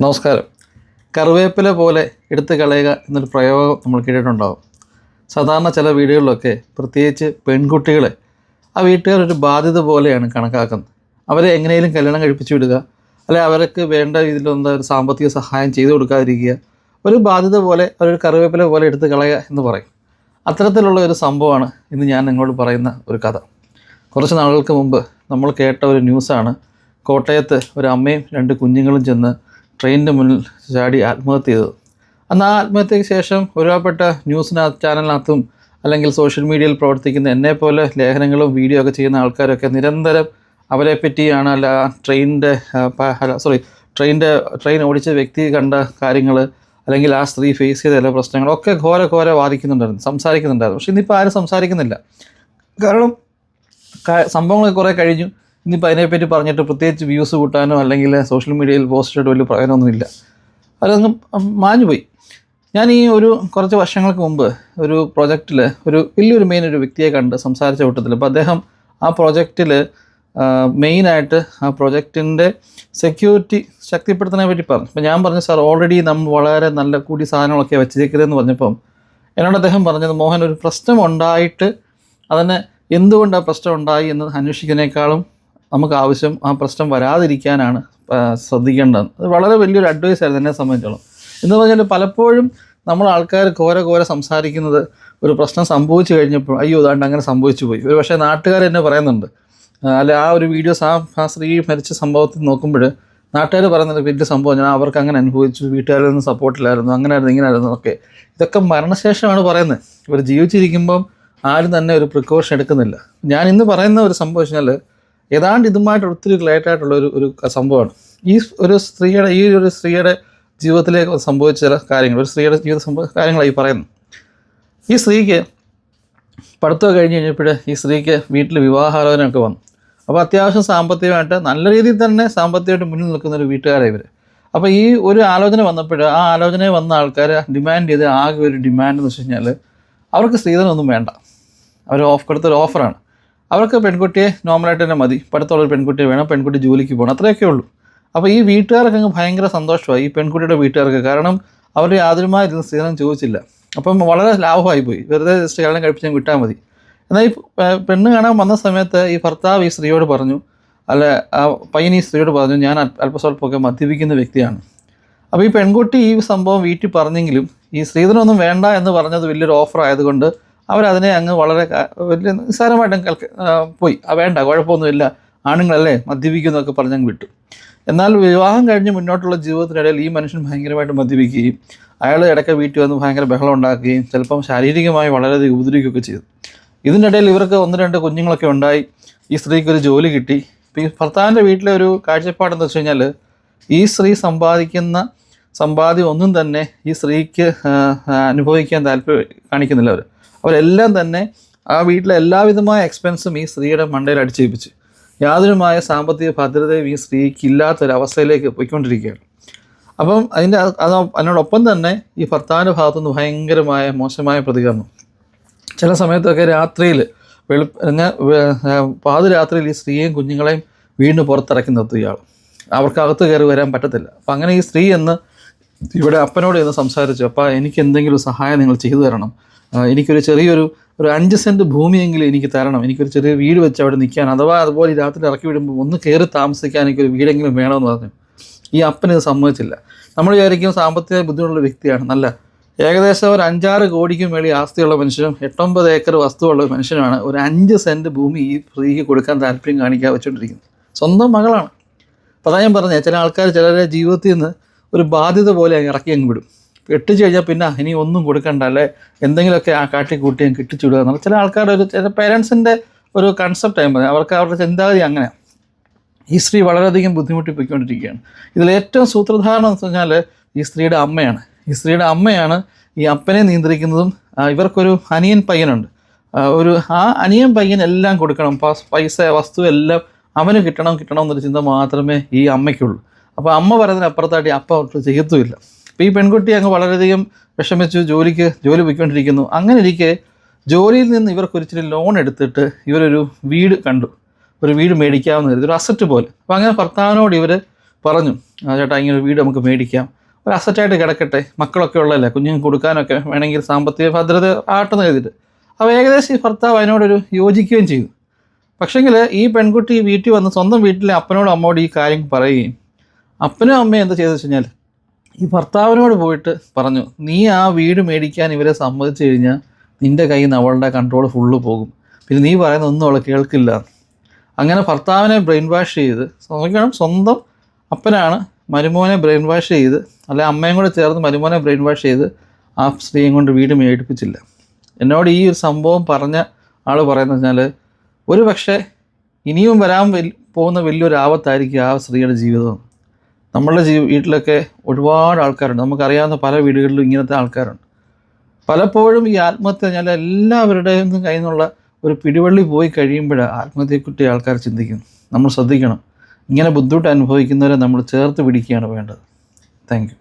നമസ്കാരം. കറിവേപ്പില പോലെ എടുത്തു കളയുക എന്നൊരു പ്രയോഗം നമ്മൾ കേട്ടിട്ടുണ്ടാവും. സാധാരണ ചില വീടുകളിലൊക്കെ പ്രത്യേകിച്ച് പെൺകുട്ടികളെ ആ വീട്ടുകാർ ഒരു ബാധ്യത പോലെയാണ് കണക്കാക്കുന്നത്. അവരെ എങ്ങനെയും കല്യാണം കഴിപ്പിച്ചു വിടുക അല്ലെ അവർക്ക് വേണ്ട രീതിയിലൊന്നും ഒരു സാമ്പത്തിക സഹായം ചെയ്തു കൊടുക്കാതിരിക്കുക ഒരു ബാധ്യത പോലെ ഒരു കറിവേപ്പില പോലെ എടുത്ത് കളയുക എന്ന് പറയും. അത്തരത്തിലുള്ള ഒരു സംഭവമാണ് ഇന്ന് ഞാൻ നിങ്ങളോട് പറയുന്ന ഒരു കഥ. കുറച്ച് നാളുകൾക്ക് മുമ്പ് നമ്മൾ കേട്ട ഒരു ന്യൂസാണ്. കോട്ടയത്ത് ഒരു അമ്മയും രണ്ട് കുഞ്ഞുങ്ങളും ചെന്ന് ട്രെയിനിന്റെ മുന്നിൽ ചാടി ആത്മഹത്യ ചെയ്തത് അന്ന് ആ ആത്മഹത്യയ്ക്ക് ശേഷം ഒരുപാട് ന്യൂസിന ചാനലിനകത്തും അല്ലെങ്കിൽ സോഷ്യൽ മീഡിയയിൽ പ്രവർത്തിക്കുന്ന എന്നെപ്പോലെ ലേഖനങ്ങളും വീഡിയോ ഒക്കെ ചെയ്യുന്ന ആൾക്കാരൊക്കെ നിരന്തരം അവരെ പറ്റിയാണ് അല്ല ട്രെയിനിന്റെ സോറി ട്രെയിനിന്റെ ട്രെയിൻ ഓടിച്ച വ്യക്തി കണ്ട കാര്യങ്ങൾ അല്ലെങ്കിൽ ആ സ്ത്രീ ഫേസ് ചെയ്ത ചില പ്രശ്നങ്ങളൊക്കെ ഘോര ഘോര വാദിക്കുന്നുണ്ടായിരുന്നു സംസാരിക്കുന്നുണ്ടായിരുന്നു. പക്ഷേ ഇന്നിപ്പോൾ ആരും സംസാരിക്കുന്നില്ല. കാരണം സംഭവങ്ങളൊക്കെ കുറേ കഴിഞ്ഞു. ഇനിയിപ്പോൾ അതിനെപ്പറ്റി പറഞ്ഞിട്ട് പ്രത്യേകിച്ച് വ്യൂസ് കൂട്ടാനോ അല്ലെങ്കിൽ സോഷ്യൽ മീഡിയയിൽ പോസ്റ്റ് ഇട്ട് വലിയ പ്രയോജനമൊന്നുമില്ല. അതൊന്നും മാഞ്ഞുപോയി. ഞാൻ ഈ ഒരു കുറച്ച് വർഷങ്ങൾക്ക് മുമ്പ് ഒരു പ്രൊജക്റ്റിൽ ഒരു വലിയൊരു മെയിൻ ഒരു വ്യക്തിയെ കണ്ട് സംസാരിച്ച കൂട്ടത്തിൽ. അപ്പോൾ അദ്ദേഹം ആ പ്രൊജക്റ്റിൽ മെയിനായിട്ട് ആ പ്രൊജക്റ്റിന്റെ സെക്യൂരിറ്റി ശക്തിപ്പെടുത്തുന്നതിനെ പറ്റി പറഞ്ഞു. അപ്പോൾ ഞാൻ പറഞ്ഞു സാർ ഓൾറെഡി നമ്മൾ വളരെ നല്ല കൂടി സാധനങ്ങളൊക്കെ വെച്ചിരിക്കുന്നതെന്ന് പറഞ്ഞപ്പം എന്നോട് അദ്ദേഹം പറഞ്ഞത് മോഹൻ ഒരു പ്രശ്നം ഉണ്ടായിട്ട് അതിന് എന്തുകൊണ്ട് ആ പ്രശ്നം ഉണ്ടായി എന്ന് അന്വേഷിക്കുന്നതിനേക്കാളും നമുക്ക് ആവശ്യം ആ പ്രശ്നം വരാതിരിക്കാനാണ് ശ്രദ്ധിക്കേണ്ടത്. അത് വളരെ വലിയൊരു അഡ്വൈസ് ആയിരുന്നു എന്നെ സംബന്ധിച്ചോളം. എന്ന് പറഞ്ഞാൽ പലപ്പോഴും നമ്മൾ ആൾക്കാർ കോര കോര സംസാരിക്കുന്നത് ഒരു പ്രശ്നം സംഭവിച്ചു കഴിഞ്ഞപ്പോൾ അയ്യോ ഇതാണ്ട് അങ്ങനെ സംഭവിച്ചു പോയി. ഒരു പക്ഷേ നാട്ടുകാർ എന്നെ പറയുന്നുണ്ട്. അല്ലെ ആ ഒരു വീഡിയോസ് ആ ആ സ്ത്രീ മരിച്ച സംഭവത്തിൽ നോക്കുമ്പോൾ നാട്ടുകാർ പറയുന്നത് വലിയ സംഭവം ഞാൻ അവർക്ക് അങ്ങനെ അനുഭവിച്ചു വീട്ടുകാരിൽ നിന്ന് സപ്പോർട്ടില്ലായിരുന്നു അങ്ങനെ ആയിരുന്നു ഇങ്ങനെ ആയിരുന്നു ഒക്കെ ഇതൊക്കെ മരണശേഷമാണ് പറയുന്നത്. ഇവർ ജീവിച്ചിരിക്കുമ്പം ആരും തന്നെ ഒരു പ്രിക്കോഷൻ എടുക്കുന്നില്ല. ഞാൻ ഇന്ന് പറയുന്ന ഒരു സംഭവം വെച്ചാൽ ഏതാണ്ട് ഇതുമായിട്ട് ഒത്തിരി റിലേറ്റഡ് ആയിട്ടുള്ള ഒരു ഒരു സംഭവമാണ്. ഈ ഒരു സ്ത്രീയുടെ ഈ ഒരു സ്ത്രീയുടെ ജീവിതത്തിലേക്ക് സംഭവിച്ച ചില കാര്യങ്ങൾ ഒരു സ്ത്രീയുടെ ജീവിത സംഭവ കാര്യങ്ങളായി പറയുന്നു. ഈ സ്ത്രീക്ക് പഠിത്തം കഴിഞ്ഞ് കഴിഞ്ഞപ്പോൾ ഈ സ്ത്രീക്ക് വീട്ടിൽ വിവാഹാലോചനയൊക്കെ വന്നു. അപ്പോൾ അത്യാവശ്യം സാമ്പത്തികമായിട്ട് നല്ല രീതിയിൽ തന്നെ സാമ്പത്തികമായിട്ട് മുന്നിൽ നിൽക്കുന്ന ഒരു വീട്ടുകാരെ ഇവർ അപ്പോൾ ഈ ഒരു ആലോചന വന്നപ്പോൾ ആ ആലോചന വന്ന ആൾക്കാർ ഡിമാൻഡ് ചെയ്ത് ആകെ ഒരു ഡിമാൻഡ് എന്ന് വെച്ച് കഴിഞ്ഞാൽ അവർക്ക് സ്ത്രീധനമൊന്നും വേണ്ട. അവർ ഓഫ് കൊടുത്തൊരു ഓഫറാണ് അവർക്ക് പെൺകുട്ടിയെ നോർമലായിട്ട് തന്നെ മതി. പഠിത്തമുള്ളൊരു പെൺകുട്ടിയെ വേണം പെൺകുട്ടി ജോലിക്ക് പോകണം അത്രയൊക്കെ ഉള്ളൂ. അപ്പോൾ ഈ വീട്ടുകാർക്ക് അങ്ങ് ഭയങ്കര സന്തോഷമായി ഈ പെൺകുട്ടിയുടെ വീട്ടുകാർക്ക്. കാരണം അവർ യാതൊരുമായ ഇരുന്ന് സ്ത്രീധനം ചോദിച്ചില്ല. അപ്പം വളരെ ലാഭമായി പോയി. വെറുതെ ജസ്റ്റ് കല്യാണം കഴിപ്പിച്ചാൽ വിട്ടാൽ മതി. എന്നാൽ ഈ പെണ്ണ് കാണാൻ വന്ന സമയത്ത് ഈ ഭർത്താവ് ഈ സ്ത്രീയോട് പറഞ്ഞു അല്ല ആ പയ്യൻ ഈ സ്ത്രീയോട് പറഞ്ഞു ഞാൻ അല്പസ്വല്പമൊക്കെ മദ്യപിക്കുന്ന വ്യക്തിയാണ്. അപ്പോൾ ഈ പെൺകുട്ടി ഈ സംഭവം വീട്ടിൽ പറഞ്ഞെങ്കിലും ഈ സ്ത്രീധനമൊന്നും വേണ്ട എന്ന് പറഞ്ഞത് വലിയൊരു ഓഫർ ആയതുകൊണ്ട് അവരതിനെ അങ്ങ് വളരെ വലിയ നിസ്സാരമായിട്ട് ആ, പോയി. വേണ്ട കുഴപ്പമൊന്നുമില്ല. ആണുങ്ങളല്ലേ മദ്യപിക്കുന്നൊക്കെ പറഞ്ഞങ്ങ് വിട്ടു. എന്നാൽ വിവാഹം കഴിഞ്ഞ് മുന്നോട്ടുള്ള ജീവിതത്തിനിടയിൽ ഈ മനുഷ്യൻ ഭയങ്കരമായിട്ട് മദ്യപിക്കുകയും അയാൾ ഇടയ്ക്ക് വീട്ടിൽ വന്ന് ഭയങ്കര ബഹളം ഉണ്ടാക്കുകയും ചിലപ്പം ശാരീരികമായി വളരെയധികം ഉപദ്രവിക്കുകയൊക്കെ ചെയ്തു. ഇതിനിടയിൽ ഇവർക്ക് ഒന്ന് രണ്ട് കുഞ്ഞുങ്ങളൊക്കെ ഉണ്ടായി. ഈ സ്ത്രീക്ക് ഒരു ജോലി കിട്ടി. ഇപ്പം ഈ ഭർത്താവിന്റെ വീട്ടിലെ ഒരു കാഴ്ചപ്പാടെന്ന് വെച്ച് കഴിഞ്ഞാൽ ഈ സ്ത്രീ സമ്പാദിക്കുന്ന സമ്പാദ്യം ഒന്നും തന്നെ ഈ സ്ത്രീക്ക് അനുഭവിക്കാൻ താല്പര്യം കാണിക്കുന്നില്ല അവർ അവരെല്ലാം തന്നെ ആ വീട്ടിലെ എല്ലാവിധമായ എക്സ്പെൻസും ഈ സ്ത്രീയുടെ മണ്ടയിൽ അടിച്ചേൽപ്പിച്ച്. യാതൊരുമായ സാമ്പത്തിക ഭദ്രതയും ഈ സ്ത്രീക്ക് ഇല്ലാത്തൊരവസ്ഥയിലേക്ക് പോയിക്കൊണ്ടിരിക്കുകയാണ്. അപ്പം അതിന്റെ അത് അത് അതിനോടൊപ്പം തന്നെ ഈ ഭർത്താവിന്റെ ഭാഗത്തുനിന്ന് ഭയങ്കരമായ മോശമായ പ്രതികരണം. ചില സമയത്തൊക്കെ രാത്രിയിൽ വെളു പാതിരാത്രിയിൽ ഈ സ്ത്രീയെയും കുഞ്ഞുങ്ങളെയും വീണ്ടും പുറത്തിറക്കി നിർത്തും ഇയാൾ. അവർക്കകത്ത് കയറി വരാൻ പറ്റത്തില്ല. അപ്പം അങ്ങനെ ഈ സ്ത്രീ എന്ന് ഇവിടെ അപ്പനോട് ഇന്ന് സംസാരിച്ചു അപ്പം എനിക്ക് എന്തെങ്കിലും സഹായം നിങ്ങൾ ചെയ്തു തരണം. എനിക്കൊരു ചെറിയൊരു ഒരു അഞ്ച് സെന്റ് ഭൂമിയെങ്കിലും എനിക്ക് തരണം. എനിക്കൊരു ചെറിയ വീട് വെച്ച് അവിടെ നിൽക്കാൻ. അഥവാ അതുപോലെ രാത്രി ഇറക്കി വിടുമ്പോൾ ഒന്ന് കയറി താമസിക്കാൻ എനിക്കൊരു വീടെങ്കിലും വേണമെന്ന് പറഞ്ഞു. ഈ അപ്പന് ഇത് സമ്മതിച്ചില്ല. നമ്മൾ വിചാരിക്കും സാമ്പത്തിക ബുദ്ധിമുട്ടുള്ള വ്യക്തിയാണ്. നല്ല. ഏകദേശം ഒരു അഞ്ചാറ് കോടിക്ക് മേളിൽ ആസ്തിയുള്ള മനുഷ്യനും എട്ടൊമ്പത് ഏക്കർ വസ്തുവുള്ള മനുഷ്യനാണ് ഒരു അഞ്ച് സെന്റ് ഭൂമി ഈ സ്ത്രീക്ക് കൊടുക്കാൻ താല്പര്യം കാണിക്കാൻ വെച്ചുകൊണ്ടിരിക്കുന്നത് സ്വന്തം മകളാണ്. അപ്പോൾ അതാ ഞാൻ പറഞ്ഞത് ചില ആൾക്കാർ ചിലരെ ജീവിതത്തിൽ നിന്ന് ഒരു ബാധ്യത പോലെ ഇറക്കി അങ്ങ് വിടും. കെട്ടിച്ചു കഴിഞ്ഞാൽ പിന്നെ ഇനി ഒന്നും കൊടുക്കണ്ട അല്ലെ? എന്തെങ്കിലുമൊക്കെ ആ കാട്ടി കൂട്ടി കിട്ടിച്ചുവിടുക എന്നുള്ള ചില ആൾക്കാരുടെ ഒരു ചില പേരൻസിന്റെ ഒരു കൺസെപ്റ്റ് ആയി പറഞ്ഞത് അവർക്ക് അവരുടെ ചിന്താഗതി അങ്ങനെ. ഈ സ്ത്രീ വളരെയധികം ബുദ്ധിമുട്ടി പോയിക്കൊണ്ടിരിക്കുകയാണ് ഇതിൽ ഏറ്റവും സൂത്രധാരണം എന്ന് പറഞ്ഞാൽ ഈ സ്ത്രീയുടെ അമ്മയാണ്. ഈ സ്ത്രീയുടെ അമ്മയാണ് ഈ അപ്പനെ നിയന്ത്രിക്കുന്നതും ഇവർക്കൊരു അനിയൻ പയ്യനുണ്ട്. ഒരു ആ അനിയൻ പയ്യൻ എല്ലാം കൊടുക്കണം. പൈസ വസ്തു എല്ലാം അവന് കിട്ടണം കിട്ടണം എന്നൊരു ചിന്ത മാത്രമേ ഈ അമ്മയ്ക്കുള്ളൂ. അപ്പോൾ അമ്മ പറയുന്നതിന് അപ്പുറത്തായിട്ട് ഈ അപ്പ അവർക്ക് ചെയ്യത്തുമില്ല. അപ്പോൾ ഈ പെൺകുട്ടി അങ്ങ് വളരെയധികം വിഷമിച്ചു ജോലിക്ക് ജോലി പോയിക്കൊണ്ടിരിക്കുന്നു. അങ്ങനെ ഇരിക്കെ ജോലിയിൽ നിന്ന് ഇവർക്കൊരിച്ചിരി ലോൺ എടുത്തിട്ട് ഇവരൊരു വീട് കണ്ടു. ഒരു വീട് മേടിക്കാമെന്ന് കരുതി ഒരു അസറ്റ് പോലെ. അപ്പോൾ അങ്ങനെ ഭർത്താവിനോട് ഇവർ പറഞ്ഞു ചേട്ടാ ഇങ്ങനെ ഒരു വീട് നമുക്ക് മേടിക്കാം. ഒരു അസറ്റായിട്ട് കിടക്കട്ടെ. മക്കളൊക്കെ ഉള്ളതല്ലേ കുഞ്ഞുങ്ങൾക്ക് കൊടുക്കാനൊക്കെ വേണമെങ്കിൽ സാമ്പത്തിക ഭദ്രത ആട്ടെന്ന് കരുതിയിട്ട്. അപ്പോൾ ഏകദേശം ഈ ഭർത്താവ് അതിനോടൊരു യോജിക്കുകയും ചെയ്തു. പക്ഷേങ്കിൽ ഈ പെൺകുട്ടി വീട്ടിൽ വന്ന് സ്വന്തം വീട്ടിലെ അപ്പനോടും അമ്മയോടും ഈ കാര്യം പറയുകയും അപ്പനും അമ്മയും എന്താ ചെയ്തെന്ന് വെച്ച് കഴിഞ്ഞാൽ ഈ ഭർത്താവിനോട് പോയിട്ട് പറഞ്ഞു നീ ആ വീട് മേടിക്കാൻ ഇവരെ സമ്മതിച്ചു കഴിഞ്ഞാൽ നിന്റെ കയ്യിൽ നിന്ന് അവളുടെ കൺട്രോൾ ഫുള്ള് പോകും. പിന്നെ നീ പറയുന്ന ഒന്നും അവളെ കേൾക്കില്ല. അങ്ങനെ ഭർത്താവിനെ ബ്രെയിൻ വാഷ് ചെയ്ത് നോക്കണം സ്വന്തം അപ്പനാണ് മരുമോനെ ബ്രെയിൻ വാഷ് ചെയ്ത് അല്ലെ അമ്മയും കൂടെ ചേർന്ന് മരുമോനെ ബ്രെയിൻ വാഷ് ചെയ്ത് ആ സ്ത്രീയും കൊണ്ട് വീട് മേടിപ്പിച്ചില്ല. എന്നോട് ഈ ഒരു സംഭവം പറഞ്ഞ ആൾ പറയുന്നത് വെച്ചാൽ ഒരു പക്ഷേ ഇനിയും വരാൻ പോകുന്ന വലിയൊരു ആപത്തായിരിക്കും ആ സ്ത്രീയുടെ ജീവിതം. നമ്മളുടെ ജീ വീട്ടിലൊക്കെ ഒരുപാട് ആൾക്കാരുണ്ട്. നമുക്കറിയാവുന്ന പല വീടുകളിലും ഇങ്ങനത്തെ ആൾക്കാരുണ്ട്. പലപ്പോഴും ഈ ആത്മഹത്യ ഞാൻ എല്ലാവരുടെയും കയ്യിൽ നിന്നുള്ള ഒരു പിടിവള്ളി പോയി കഴിയുമ്പോൾ ആത്മഹത്യയെക്കുറിച്ച് ആൾക്കാർ ചിന്തിക്കുന്നു. നമ്മൾ ശ്രദ്ധിക്കണം. ഇങ്ങനെ ബുദ്ധിമുട്ട് അനുഭവിക്കുന്നവരെ നമ്മൾ ചേർത്ത് പിടിക്കുകയാണ് വേണ്ടത്. താങ്ക്